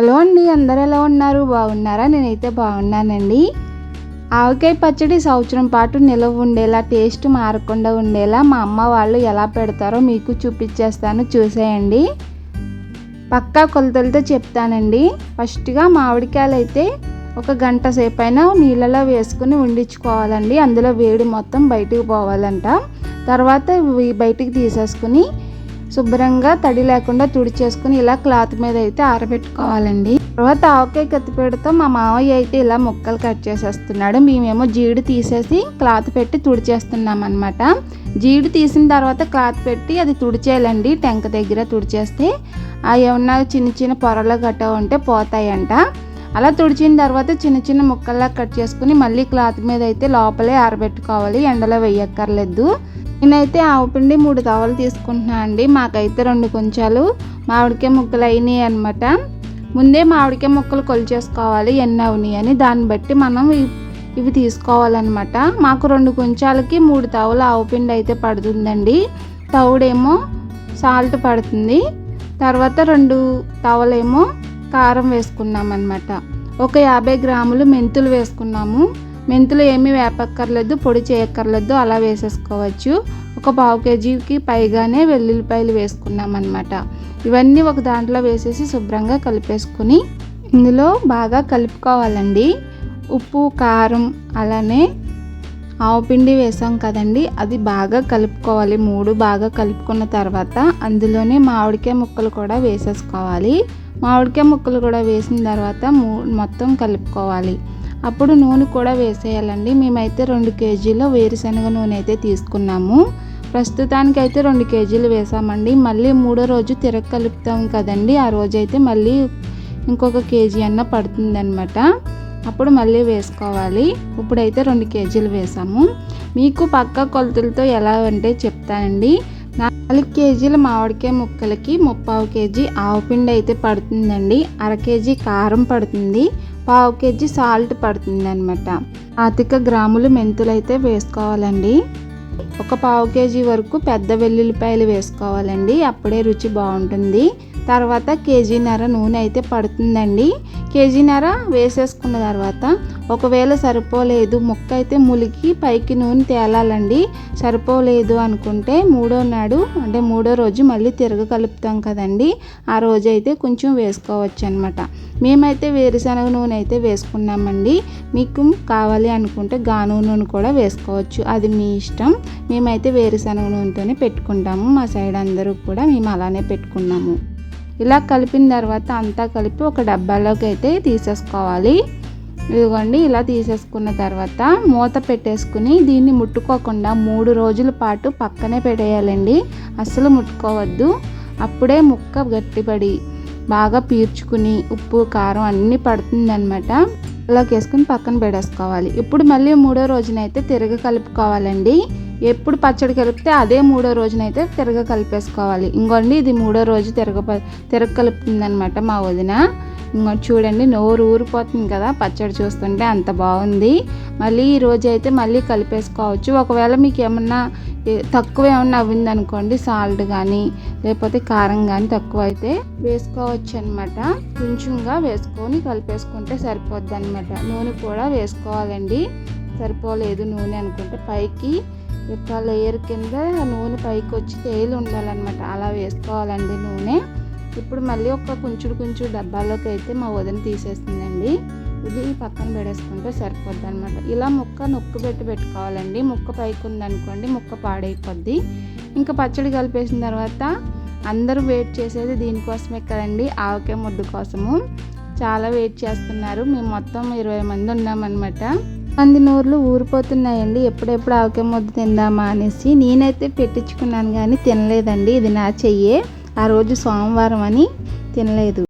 Hello అండి అందరు ఎలా ఉన్నారు? బాగున్నారా? నేనైతే బాగున్నానండి. ఆవకాయ పచ్చడి సంవత్సరం పాటు నిలవ ఉండేలా టేస్ట్ మారకుండా ఉండేలా మా అమ్మ వాళ్ళు ఎలా పెడతారో మీకు చూపించేస్తాను చూసేయండి. పక్కా కొలతలతో చెప్తానండి. ఫస్ట్గా మామిడికాయలు అయితే ఒక గంట సేపు అయినా నీళ్ళలో వేసుకుని ఉండించుకోవాలండి. అందులో వేడి మొత్తం బయటికి పోవాలంట. తర్వాత బయటికి తీసేసుకుని శుభ్రంగా తడి లేకుండా తుడిచేసుకుని ఇలా క్లాత్ మీద అయితే ఆరబెట్టుకోవాలండి. తర్వాత ఆవకాయ కత్తిపేడతో మా మావయ్య అయితే ఇలా ముక్కలు కట్ చేసేస్తున్నాడు. మేమేమో జీడి తీసేసి క్లాత్ పెట్టి తుడిచేస్తున్నాం అనమాట జీడి తీసిన తర్వాత క్లాత్ పెట్టి అది తుడిచేయాలండి టెంక దగ్గర తుడిచేస్తే ఆ ఏమన్నా చిన్న చిన్న పొరలు గట్ట ఉంటే పోతాయంట. అలా తుడిచిన తర్వాత చిన్న చిన్న ముక్కల్లా కట్ చేసుకుని మళ్ళీ క్లాత్ మీద అయితే లోపలే ఆరబెట్టుకోవాలి ఎండలో వేయక్కర్లేదు. నేనైతే ఆవుపిండి మూడు తవలు తీసుకుంటున్నాను అండి. మాకైతే రెండు కొంచాలు మామిడికాయ ముక్కలు అయినాయి అనమాట ముందే మామిడికాయ ముక్కలు కొలిచేసుకోవాలి ఎన్ని అవునాయి అని. దాన్ని బట్టి మనం ఇవి తీసుకోవాలన్నమాట. మాకు రెండు కొంచాలకి మూడు తవలు ఆవుపిండి అయితే పడుతుందండి. తవుడేమో సాల్ట్ పడుతుంది. తర్వాత రెండు తవలేమో కారం వేసుకున్నాం అనమాట ఒక యాభై గ్రాములు మెంతులు వేసుకున్నాము. మెంతులు ఏమీ వేపక్కర్లేదు పొడి చేయక్కర్లేదు అలా వేసేసుకోవచ్చు. ఒక పావు కేజీకి పైగానే వెల్లుల్లిపాయలు వేసుకున్నాం అనమాట ఇవన్నీ ఒక దాంట్లో వేసేసి శుభ్రంగా కలిపేసుకుని ఇందులో బాగా కలుపుకోవాలండి. ఉప్పు కారం అలానే ఆవుపిండి వేసాం కదండి అది బాగా కలుపుకోవాలి. మూడు బాగా కలుపుకున్న తర్వాత అందులోనే మామిడికాయ ముక్కలు కూడా వేసేసుకోవాలి. మామిడికాయ ముక్కలు కూడా వేసిన తర్వాత మొత్తం కలుపుకోవాలి. అప్పుడు నూనె కూడా వేసేయాలండి. మేమైతే రెండు కేజీలు వేరుశనగ నూనె అయితే తీసుకున్నాము. ప్రస్తుతానికి అయితే రెండు కేజీలు వేసామండి. మళ్ళీ మూడో రోజు తిరగ కలుపుతాం కదండి. ఆ రోజైతే మళ్ళీ ఇంకొక కేజీ అన్న పడుతుందనమాట అప్పుడు మళ్ళీ వేసుకోవాలి. ఇప్పుడైతే రెండు కేజీలు వేసాము. మీకు పక్క కొలతలతో ఎలా అంటే చెప్తానండి. నాలుగు కేజీల మామిడికాయ ముక్కలకి ముప్పావు కేజీ ఆవు పిండి అయితే పడుతుందండి. అర కేజీ కారం పడుతుంది. పావు కేజీ సాల్ట్ పడుతుంది అనమాట అతిక గ్రాములు మెంతులు అయితే వేసుకోవాలండి. ఒక పావు కేజీ వరకు పెద్ద వెల్లుల్లిపాయలు వేసుకోవాలండి. అప్పుడే రుచి బాగుంటుంది. తర్వాత కేజీన్నర నూనె అయితే పడుతుందండి. కేజీన్నర వేసేసుకున్న తర్వాత ఒకవేళ సరిపోలేదు ముక్క అయితే ములికి పైకి నూనె తేలాలండి. సరిపోలేదు అనుకుంటే మూడో నాడు అంటే మూడో రోజు మళ్ళీ తిరగ కలుపుతాం కదండి. ఆ రోజు అయితే కొంచెం వేసుకోవచ్చు అనమాట మేమైతే వేరుశనగ నూనె అయితే వేసుకున్నామండి. మీకు కావాలి అనుకుంటే గాను నూనె కూడా వేసుకోవచ్చు. అది మీ ఇష్టం. మేమైతే వేరుశనగ నూనెతోనే పెట్టుకుంటాము. మా సైడ్ అందరూ కూడా మేము అలానే పెట్టుకున్నాము. ఇలా కలిపిన తర్వాత అంతా కలిపి ఒక డబ్బాలోకి అయితే తీసేసుకోవాలి. ఇదిగోండి ఇలా తీసేసుకున్న తర్వాత మూత పెట్టేసుకుని దీన్ని ముట్టుకోకుండా మూడు రోజుల పాటు పక్కనే పెట్టేయాలండి. అస్సలు ముట్టుకోవద్దు. అప్పుడే ముక్క గట్టిపడి బాగా పీల్చుకుని ఉప్పు కారం అన్నీ పడుతుందనమాట ఇలా వేసుకుని పక్కన పెట్టేసుకోవాలి. ఇప్పుడు మళ్ళీ మూడో రోజునైతే తిరగ కలుపుకోవాలండి. ఎప్పుడు పచ్చడి కలిపితే అదే మూడో రోజునైతే తిరగ కలిపేసుకోవాలి. ఇంకోండి ఇది మూడో రోజు తిరగ తిరగ కలుపుతుందనమాట మా వదిన. ఇంకో చూడండి నోరు ఊరిపోతుంది కదా పచ్చడి చూస్తుంటే అంత బాగుంది. మళ్ళీ ఈ రోజు అయితే మళ్ళీ కలిపేసుకోవచ్చు. ఒకవేళ మీకు ఏమన్నా తక్కువ ఏమన్నా అవ్వింది అనుకోండి సాల్ట్ కానీ లేకపోతే కారం కానీ తక్కువ అయితే వేసుకోవచ్చు అనమాట కొంచెంగా వేసుకొని కలిపేసుకుంటే సరిపోద్ది అనమాట నూనె కూడా వేసుకోవాలండి. సరిపోలేదు నూనె అనుకుంటే పైకి యొక్క లేయర్ కింద నూనె పైకి వచ్చి తేలి ఉండాలన్నమాట. అలా వేసుకోవాలండి నూనె. ఇప్పుడు మళ్ళీ ఒక కొంచెడు కొంచెం డబ్బాలోకి అయితే మా వదిన తీసేస్తుందండి ఇది పక్కన పెడేసుకుంటే సరిపోద్ది అనమాట ఇలా ముక్క నొక్కు పెట్టి పెట్టుకోవాలండి. ముక్క పైకి ఉందనుకోండి ముక్క పాడైపోద్ది. ఇంకా పచ్చడి కలిపేసిన తర్వాత అందరూ వెయిట్ చేసేది దీనికోసమే కదండి ఆవకాయ ముద్దు కోసము. చాలా వెయిట్ చేస్తున్నారు. మేము మొత్తం ఇరవై మంది ఉన్నామన్నమాట. మంది నోర్లు ఊరిపోతున్నాయండి. ఎప్పుడెప్పుడు ఆవకాయ ముద్ద తిందామా అనేసి నేనైతే పెట్టించుకున్నాను కానీ తినలేదండి. ఇది నా చెయ్యే. ఆ రోజు సోమవారం అని తినలేదు.